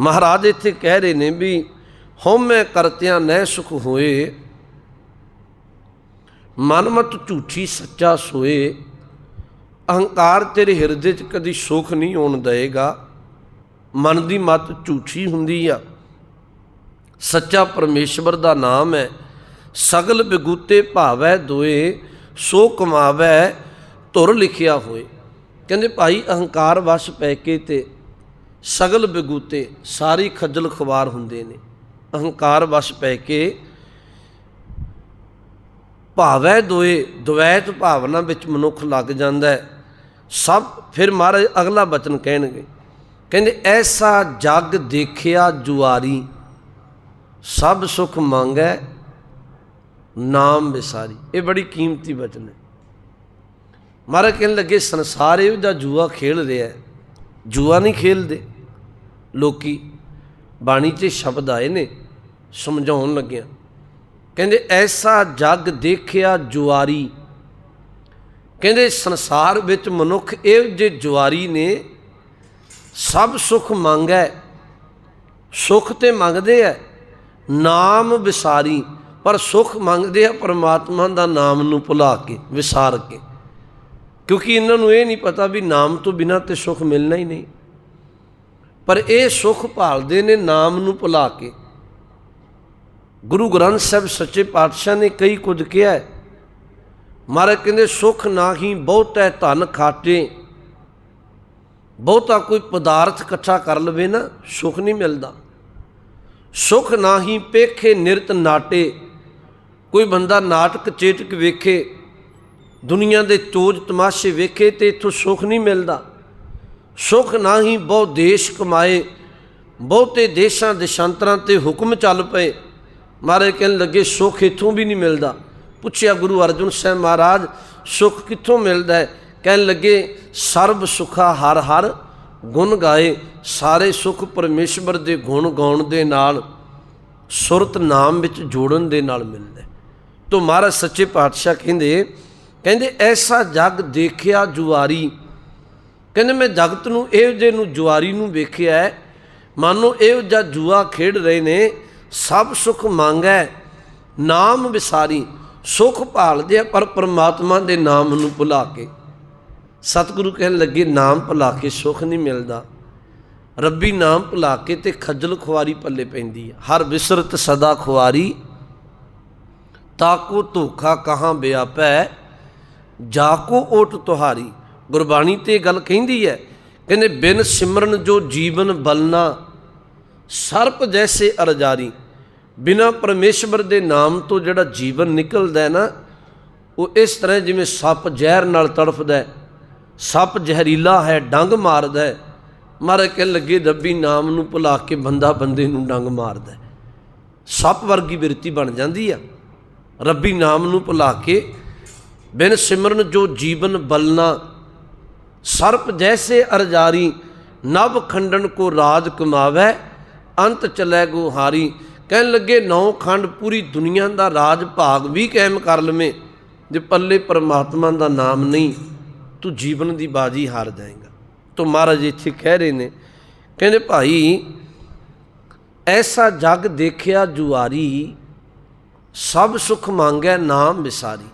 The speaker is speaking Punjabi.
ਮਹਾਰਾਜ ਇੱਥੇ ਕਹਿ ਰਹੇ ਨੇ ਵੀ ਹਉਮੈ ਕਰਤਿਆਂ ਨਹਿ ਸੁਖ ਹੋਏ ਮਨਮਤ ਝੂਠੀ ਸੱਚਾ ਸੋਏ, ਅਹੰਕਾਰ ਤੇਰੇ ਹਿਰਦੇ 'ਚ ਕਦੀ ਸੁਖ ਨਹੀਂ ਆਉਣ ਦਏਗਾ। ਮਨ ਦੀ ਮਤ ਝੂਠੀ ਹੁੰਦੀ ਆ। ਸੱਚਾ ਪਰਮੇਸ਼ਵਰ ਦਾ ਨਾਮ ਹੈ, ਸਗਲ ਬਿਗੂਤੇ ਭਾਵੈ ਦੋਏ, ਸੋ ਕਮਾਵੈ ਧੁਰ ਲਿਖਿਆ ਹੋਏ। ਕਹਿੰਦੇ ਭਾਈ, ਅਹੰਕਾਰ ਵਸ ਪੈ ਕੇ ਤੇ ਸਗਲ ਬਗੂਤੇ ਸਾਰੀ ਖੱਜਲ ਖਵਾਰ ਹੁੰਦੇ ਨੇ। ਅਹੰਕਾਰ ਵਸ ਪੈ ਕੇ ਭਾਵੈ ਦੋਏ, ਦੁਵੈਤ ਭਾਵਨਾ ਵਿੱਚ ਮਨੁੱਖ ਲੱਗ ਜਾਂਦਾ ਹੈ। ਸਭ ਫਿਰ ਮਹਾਰਾਜ ਅਗਲਾ ਬਚਨ ਕਹਿਣਗੇ, ਕਹਿੰਦੇ, ਐਸਾ ਜਗ ਦੇਖਿਆ ਜੁਆਰੀ, ਸਭ ਸੁਖ ਮੰਗੈ ਨਾਮ ਵਿਸਾਰੀ। ਇਹ ਬੜੀ ਕੀਮਤੀ ਬਚਨ ਹੈ। ਮਹਾਰਾਜ ਕਹਿਣ ਲੱਗੇ, ਸੰਸਾਰ ਇਹੋ ਜਿਹਾ ਜੂਆ ਖੇਲ ਰਿਹਾ ਜੂਆ ਨਹੀਂ ਖੇਲਦੇ। ਲੋਕੀ ਬਾਣੀ 'ਚ ਸ਼ਬਦ ਆਏ ਨੇ, ਸਮਝਾਉਣ ਲੱਗਿਆ। ਕਹਿੰਦੇ, ਐਸਾ ਜੱਗ ਦੇਖਿਆ ਜੁਆਰੀ। ਕਹਿੰਦੇ, ਸੰਸਾਰ ਵਿੱਚ ਮਨੁੱਖ ਇਹ ਜੇ ਜੁਆਰੀ ਨੇ, ਸਭ ਸੁਖ ਮੰਗੈ, ਸੁਖ ਤੇ ਮੰਗਦੇ ਐ, ਨਾਮ ਵਿਸਾਰੀ, ਪਰ ਸੁਖ ਮੰਗਦੇ ਆ ਪਰਮਾਤਮਾ ਦਾ ਨਾਮ ਨੂੰ ਭੁਲਾ ਕੇ, ਵਿਸਾਰ ਕੇ। ਕਿਉਂਕਿ ਇਹਨਾਂ ਨੂੰ ਇਹ ਨਹੀਂ ਪਤਾ ਵੀ ਨਾਮ ਤੋਂ ਬਿਨਾ ਤੇ ਸੁਖ ਮਿਲਣਾ ਹੀ ਨਹੀਂ। ਪਰ ਇਹ ਸੁਖ ਭਾਲਦੇ ਨੇ ਨਾਮ ਨੂੰ ਭੁਲਾ ਕੇ। ਗੁਰੂ ਗ੍ਰੰਥ ਸਾਹਿਬ ਸੱਚੇ ਪਾਤਸ਼ਾਹ ਨੇ ਕਈ ਕੁਝ ਕਿਹਾ ਹੈ। ਮਹਾਰਾਜ ਕਹਿੰਦੇ, ਸੁਖ ਨਾਹੀ ਹੈ, ਧਨ ਖਾਟੇ। ਬਹੁਤਾ ਕੋਈ ਪਦਾਰਥ ਇਕੱਠਾ ਕਰ ਲਵੇ ਨਾ, ਸੁਖ ਨਹੀਂ ਮਿਲਦਾ। ਸੁਖ ਨਾਹੀ ਪੇਖੇ ਨਿਰਤ ਨਾਟੇ। ਕੋਈ ਬੰਦਾ ਨਾਟਕ ਚੇਟਕ ਵੇਖੇ, ਦੁਨੀਆ ਦੇ ਤੋਜ ਤਮਾਸ਼ੇ ਵੇਖੇ ਤੇ ਇਥੋਂ ਸੁਖ ਨਹੀਂ ਮਿਲਦਾ। ਸੁਖ ਨਾਹੀ ਬਹੁ ਦੇਸ਼ ਕਮਾਏ, ਬਹੁਤੇ ਦੇਸ਼ਾਂ ਦੇਸ਼ਾਂਤਰਾਂ ਤੇ ਹੁਕਮ ਚੱਲ ਪਏ। ਮਹਾਰਾਜ ਕਹਿਣ ਲੱਗੇ, ਸੁਖ ਇਥੋਂ ਵੀ ਨਹੀਂ ਮਿਲਦਾ। ਪੁੱਛਿਆ ਗੁਰੂ ਅਰਜਨ ਸਾਹਿਬ ਮਹਾਰਾਜ, ਸੁਖ ਕਿੱਥੋਂ ਮਿਲਦਾ ਹੈ? ਕਹਿਣ ਲੱਗੇ, ਸਰਬ ਸੁਖਾ ਹਰ ਹਰ ਗੁਣ ਗਾਏ, ਸਾਰੇ ਸੁਖ ਪਰਮੇਸ਼ਵਰ ਦੇ ਗੁਣ ਗਾਉਣ ਦੇ ਨਾਲ, ਸੁਰਤ ਨਾਮ ਵਿੱਚ ਜੋੜਨ ਦੇ ਨਾਲ ਮਿਲਦਾ ਤੋ ਮਹਾਰਾਜ ਸੱਚੇ ਪਾਤਸ਼ਾਹ ਕਹਿੰਦੇ ਕਹਿੰਦੇ, ਐਸਾ ਜਗ ਦੇਖਿਆ ਜੁਆਰੀ ਕਹਿੰਦੇ ਮੈਂ ਜਗਤ ਨੂੰ ਇਹੋ ਜੇ ਨੂੰ ਜੁਆਰੀ ਨੂੰ ਵੇਖਿਆ ਹੈ, ਮਾਨੋ ਇਹ ਜਿਹਾ ਜੂਆ ਖੇਡ ਰਹੇ ਨੇ, ਸਭ ਸੁਖ ਮੰਗੈ, ਨਾਮ ਵਿਸਾਰੀ, ਸੁਖ ਭਾਲਦੇ ਆ ਪਰ ਪਰਮਾਤਮਾ ਦੇ ਨਾਮ ਨੂੰ ਭੁਲਾ ਕੇ। ਸਤਿਗੁਰੂ ਕਹਿਣ ਲੱਗੇ, ਨਾਮ ਭੁਲਾ ਕੇ ਸੁਖ ਨਹੀਂ ਮਿਲਦਾ। ਰੱਬੀ ਨਾਮ ਭੁਲਾ ਕੇ ਤੇ ਖੱਜਲ ਖੁਆਰੀ ਪੱਲੇ ਪੈਂਦੀ ਹੈ ਹਰ ਵਿਸਰਤ ਸਦਾ ਖੁਆਰੀ, ਤਾਕੋ ਧੋਖਾ ਕਹਾਂ ਬਿਆਪੈ ਜਾ ਕੋ ਓਟ ਤੁਹਾਰੀ। ਗੁਰਬਾਣੀ ਤੇ ਗੱਲ ਕਹਿੰਦੀ ਹੈ, ਕਹਿੰਦੇ, ਬਿਨ ਸਿਮਰਨ ਜੋ ਜੀਵਨ ਬਲਨਾ, ਸਰਪ ਜੈਸੇ ਅਰਜਾਰੀ, ਬਿਨਾ ਪਰਮੇਸ਼ਵਰ ਦੇ ਨਾਮ ਤੋਂ ਜਿਹੜਾ ਜੀਵਨ ਨਿਕਲਦਾ ਹੈ ਨਾ, ਉਹ ਇਸ ਤਰ੍ਹਾਂ ਜਿਵੇਂ ਸੱਪ ਜ਼ਹਿਰ ਨਾਲ ਤੜਫਦਾ ਸੱਪ ਜ਼ਹਿਰੀਲਾ ਹੈ, ਡੰਗ ਮਾਰਦਾ ਹੈ, ਮਾਰੇ ਕਿ ਲੱਗੇ, ਰੱਬੀ ਨਾਮ ਨੂੰ ਭੁਲਾ ਕੇ ਬੰਦਾ ਬੰਦੇ ਨੂੰ ਡੰਗ ਮਾਰਦਾ ਸੱਪ ਵਰਗੀ ਬਿਰਤੀ ਬਣ ਜਾਂਦੀ ਆ, ਰੱਬੀ ਨਾਮ ਨੂੰ ਭੁਲਾ ਕੇ, ਬਿਨ ਸਿਮਰਨ ਜੋ ਜੀਵਨ ਬਲਨਾ ਸਰਪ ਜੈਸੇ ਅਰਜਾਰੀ, ਨਵ ਖੰਡਨ ਕੋ ਰਾਜ ਕਮਾਵੇ, ਅੰਤ ਚਲੇ ਗੋ ਹਾਰੀ। ਕਹਿਣ ਲੱਗੇ, ਨੌ ਖੰਡ ਪੂਰੀ ਦੁਨੀਆ ਦਾ ਰਾਜ ਭਾਗ ਵੀ ਕਾਇਮ ਕਰ ਲਵੇਂ, ਜੇ ਪੱਲੇ ਪਰਮਾਤਮਾ ਦਾ ਨਾਮ ਨਹੀਂ, ਤੂੰ ਜੀਵਨ ਦੀ ਬਾਜੀ ਹਾਰ ਜਾਏਗਾ। ਤੋ ਮਹਾਰਾਜ ਇੱਥੇ ਕਹਿ ਰਹੇ ਨੇ, ਕਹਿੰਦੇ ਭਾਈ, ਐਸਾ ਜਗ ਦੇਖਿਆ ਜੁਆਰੀ, ਸਭ ਸੁਖ ਮੰਗੈ ਨਾਮ ਵਿਸਾਰੀ।